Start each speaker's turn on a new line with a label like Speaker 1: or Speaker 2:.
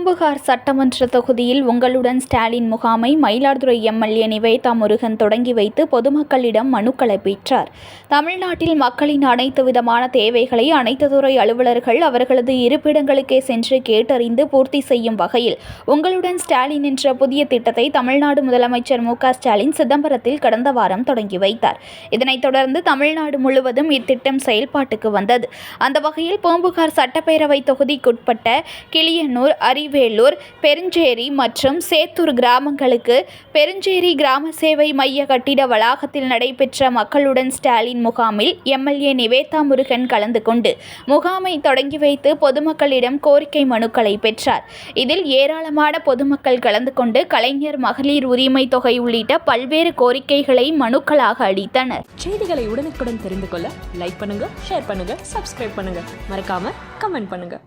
Speaker 1: சட்டமன்ற தொகுதியில் உங்களுடன் ஸ்டாலின் முகாமை மயிலாடுதுறை எம்எல்ஏ நிவேதா முருகன் தொடங்கி வைத்து பொதுமக்களிடம் மனுக்களை பெற்றார் தமிழ்நாட்டில் மக்களின் அனைத்து விதமான தேவைகளை அனைத்து துறை அலுவலர்கள் அவர்களது இருப்பிடங்களுக்கே சென்று கேட்டறிந்து பூர்த்தி செய்யும் வகையில் உங்களுடன் ஸ்டாலின் என்ற புதிய திட்டத்தை தமிழ்நாடு முதலமைச்சர் மு ஸ்டாலின் சிதம்பரத்தில் கடந்த வாரம் தொடங்கி வைத்தார். இதனைத் தொடர்ந்து தமிழ்நாடு முழுவதும் இத்திட்டம் செயல்பாட்டுக்கு வந்தது. அந்த வகையில் பூம்புகார் சட்டப்பேரவை தொகுதிக்குட்பட்ட கிளியனூர் கரிவேலூர் பெருஞ்சேரி மற்றும் சேத்தூர் கிராமங்களுக்கு பெருஞ்சேரி கிராம சேவை மைய கட்டிட வளாகத்தில் நடைபெற்ற மக்களுடன் ஸ்டாலின் முகாமில் எம்எல்ஏ நிவேதா முருகன் கலந்து கொண்டு முகாமை தொடங்கி வைத்து பொதுமக்களிடம் கோரிக்கை மனுக்களை பெற்றார். இதில் ஏராளமான பொதுமக்கள் கலந்து கொண்டு கலைஞர் மகளிர் உரிமை தொகை உள்ளிட்ட பல்வேறு கோரிக்கைகளை மனுக்களாக அளித்தனர்.
Speaker 2: செய்திகளை உடனுக்குடன் தெரிந்து கொள்ள லைக் பண்ணுங்க ஷேர் பண்ணுங்க சப்ஸ்கிரைப் பண்ணுங்க. மறக்காம கமெண்ட் பண்ணுங்க.